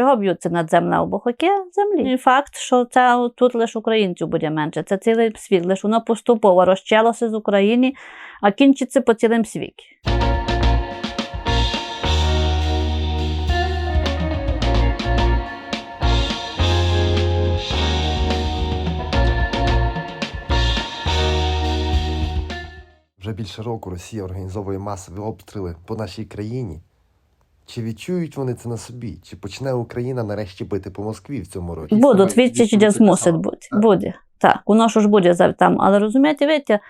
Чого б'ються над землею? Бо землі. І факт, що це тут лише українців буде менше. Це цілий світ. Лише воно поступово розчалося з України, а кінчиться по цілому світі. Вже більше року Росія організовує масові обстріли по нашій країні. Чи відчують вони це на собі? Чи почне Україна нарешті бити по Москві в цьому році? Будуть саме відсіч відчути десь так мусить само. бути. Так. Буде. Так, воно ж буде за- там. Але розумієте, видите,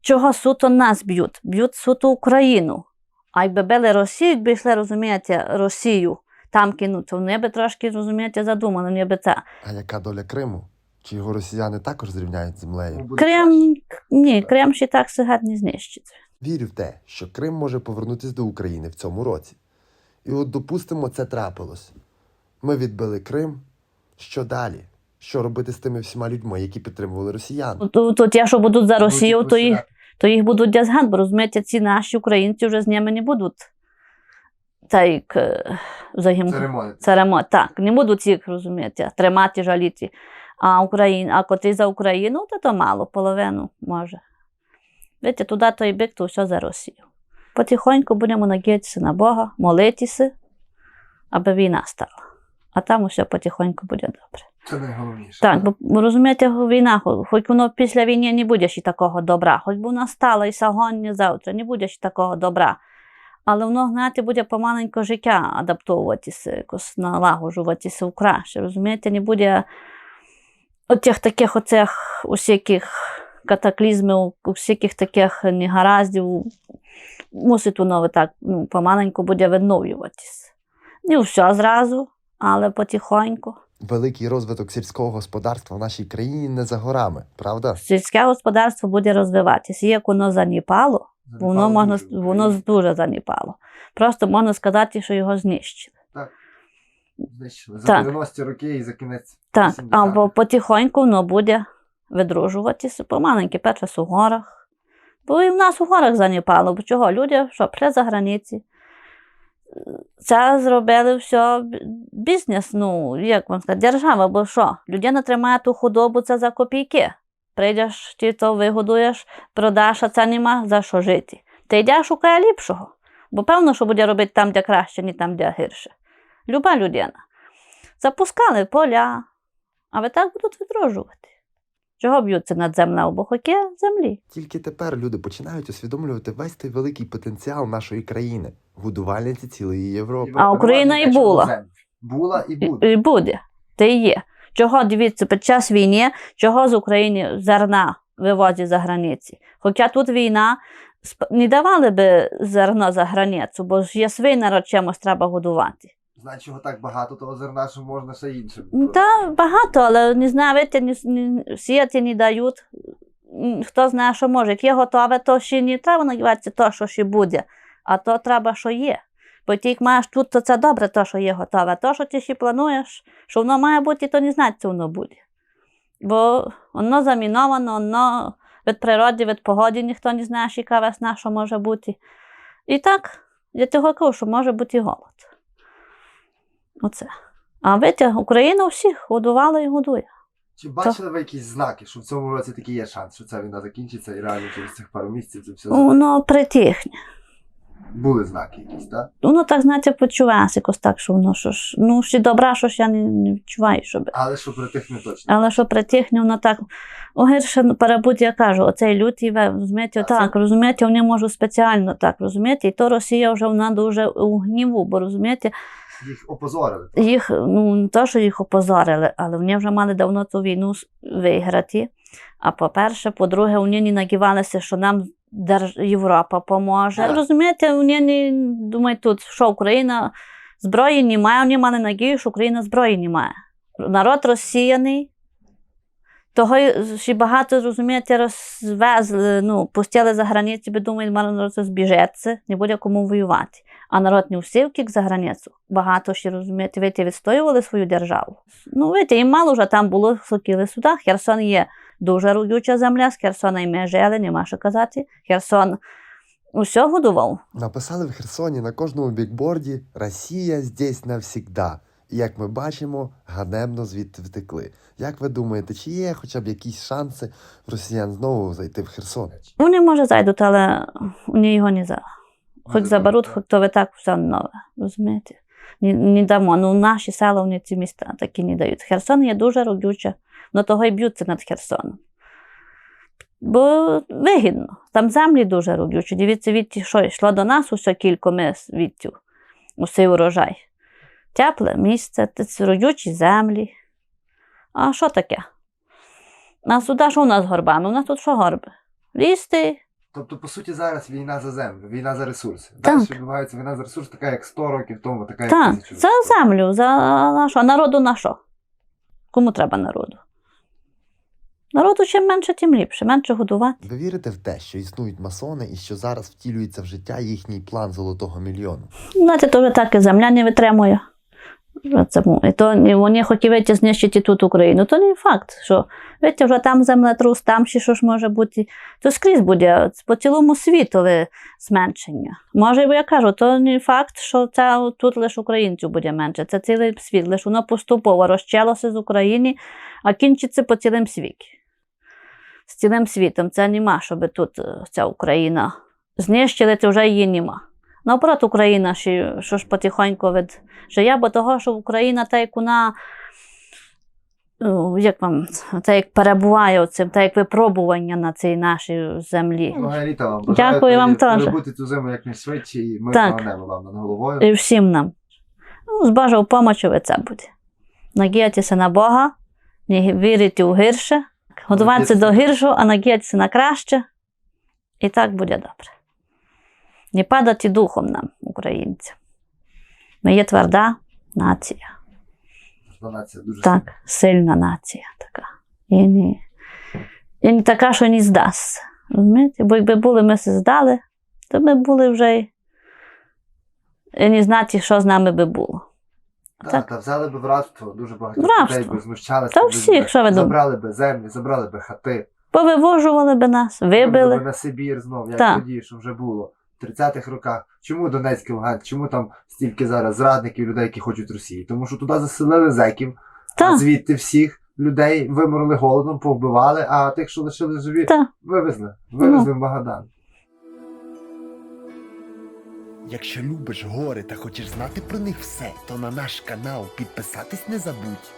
чого суто нас б'ють? Б'ють суто Україну. А якби били Росію, якби йшли, розумієте, Росію там кинуть, то вони би трошки, розумієте, задумали, вони би це. А яка доля Криму? Чи його росіяни також зрівняють з землею? Ну, Крем, ні. Крем ще так сигат не знищить. Вірю в те, що Крим може повернутися до України в цьому році. І от допустимо, це трапилось. Ми відбили Крим. Що далі? Що робити з тими всіма людьми, які підтримували росіян? Тут, тут ті, що будуть за. Росію, то їх, то їх будуть дязган, бо розумієте, ці наші українці вже з ними не будуть. Та як е, загим... Так, не будуть їх, розумієте, тримати, жаліти. А, Україн, а коти за Україну, то то мало, половину може. Видите, туди той бік, то все за Росію. Потихоньку будемо надіятися на Бога, молитися, аби війна стала. А там усе потихоньку буде добре. Це найголовніше. Так, бо розумієте, війна, хоч воно після війни не буде ще такого добра, хоч би вона стала і сьогодні, завтра, не буде ще такого добра. Але воно, знаєте, буде помаленько життя адаптовуватися, якось налагоджуватися в краще. Розумієте, не буде отих таких оцих усяких катаклізмів, усяких таких негараздів. Мусить воно так ну, помаленьку буде відновлюватися. Не все зразу, але потихоньку. Великий розвиток сільського господарства в нашій країні не за горами, правда? сільське господарство буде розвиватися. Як воно заніпало, воно можна дуже. воно дуже заніпало. Просто можна сказати, що його знищили. Знищили. За Так. 90 роки і за кінець. Так, 80-х. або потихоньку воно буде видружуватися помаленьки, перше у горах. Бо і в нас у горах заніпало. Бо чого? Люди, що прийшли за границі. Це зробили все бізнес, ну, як вам сказати, держава, бо що? Людина тримає ту худобу, це за копійки. Прийдеш, ти то вигодуєш, продаш, а це нема за що жити. Ти йдеш шукає ліпшого. Бо певно, що буде робити там, де краще, ні там, де гірше. Люба людина. Запускали поля, а ви так будуть відроджувати. Чого б'ються над землею? Землі. Тільки тепер люди починають усвідомлювати весь той великий потенціал нашої країни, годувальниці цілої Європи. А Україна і була. Була і буде. і буде. Те і є. Чого дивіться під час війни, чого з України зерна вивозять за границі? Хоча тут війна, не давали би зерно за границю, бо ж є свій народ чимось треба годувати. Значить, його так багато того зерна, що можна ще іншим. Ну, Та багато, але не знаю, не, не, сіяти не дають. Хто знає, що може. Як є готове, то ще не треба надіватися то, що ще буде, а то треба, що є. Бо ти як маєш тут, то це добре, то, що є готове. То, що ти ще плануєш, що воно має бути, то не знати, що воно буде. Бо воно заміновано, воно від природи, від погоди, ніхто не знає, яка весна, що може бути. І так, я того кажу, що може бути голод. Оце. А видите, Україна всіх годувала і годує. Чи бачили ви якісь знаки, що в цьому році такий є шанс, що ця війна закінчиться і реально через цих пару місяців це все Воно притихне. були знаки якісь, так? Воно так, знаєте, почувається якось так, що воно що ж, ну, ще добра, що ж я не, не відчуваю, щоб. Але що притихне точно. Але що притихне, воно так. О, гірше ну, перебудь, я кажу, оцей лютий, ви розумієте, А це- розумієте, вони можуть спеціально так, розумієте, і то Росія вже вона дуже у гніву, бо розумієте, Їх опозорили. їх, ну не то, що їх опозорили, але вони вже мали давно ту війну виграти. А по-перше, по-друге, вони не нагівалися, що нам Держ... Європа поможе. Так. Розумієте, вони не думають тут, що Україна зброї немає, вони мали надію, що Україна зброї немає. Народ розсіяний. Того ще багато, розумієте, розвезли, ну, пустили за границю, бо думають, мало збіжеться, не буде кому воювати. А народ не всі втік за границю. Багато ще, розумієте, видите, відстоювали свою державу. Ну, видите, їм мало вже там було сокіли суда. Херсон є дуже родюча земля, з Херсона і ми жили, нема що казати. Херсон усе годував. Написали в Херсоні на кожному бікборді Росія здесь навсігда. І як ми бачимо, ганебно звідти втекли. Як ви думаєте, чи є хоча б якісь шанси росіян знову зайти в Херсон? Вони, може, зайдуть, але вони його не за. Хоч заберуть, хоч то ви так все нове. Розумієте? Не, не дамо. Ну, наші села, вони ці міста такі не дають. Херсон є дуже родюче, но того і б'ються над Херсоном. Бо вигідно. Там землі дуже родючі. Дивіться, відті, що йшло до нас усе кілька ми відтю, усей урожай. Тепле місце, ці родючі землі. А що таке? Нас туди, що у нас горбами? У нас тут що горби? Лісти, Тобто, по суті, зараз війна за землю, війна за ресурси. Так. Далі відбувається війна за ресурс, така як 100 років тому, така як Так, тисячу за землю, за на що? Народу на що? Кому треба народу? Народу чим менше, тим ліпше, менше годувати. Ви вірите в те, що існують масони і що зараз втілюється в життя їхній план золотого мільйону? Знаєте, то вже так і земля не витримує. Вже це му- І то вони хотіли знищити тут Україну. То не факт, що видите, вже там землетрус, там ще що ж може бути. То скрізь буде по цілому світове зменшення. Може, я кажу, то не факт, що це тут лише українців буде менше. Це цілий світ, лише воно поступово розчалося з України, а кінчиться по цілому світі. З цілим світом це нема, щоб тут е, ця Україна знищили, то вже її нема. Наоборот, Україна ще, що ж потихоньку від жиє, бо того, що Україна та як вона, ну, як вам, та як перебуває цим, та як випробування на цій нашій землі. Ну, Галіта, вам Дякую вам теж. перебути цю зиму якнайшвидше і Так. мирного неба вам над головою. І всім нам. Ну, з Божою помочю це буде. Надіятися на Бога, не вірити у гірше, готуватися до гіршого, а надіятися на краще. І так буде добре. Не падати духом нам, українцям. Ми є тверда нація. Нація дуже Так, сильна нація така. І не, і не така, що не здасться. Розумієте? Бо якби були ми се здали, то ми були вже й- і не знати, що з нами би було. Так, Так. та взяли би в рабство, дуже багато В людей би знущалися. Та всіх, що ви думаєте? Забрали би землі, забрали би хати. Повивожували би нас, вибили. би на Сибір знов, як Так. тоді, що вже було. В 30-х роках. Чому Донецьк і Луганськ? Чому там стільки зараз зрадників, людей, які хочуть Росії? Тому що туди заселили зеків, а Так, звідти всіх людей виморили голодом, повбивали, а тих, що лишили живі, так. вивезли. Вивезли Ну. в Магадан. Якщо любиш гори та хочеш знати про них все, то на наш канал підписатись не забудь.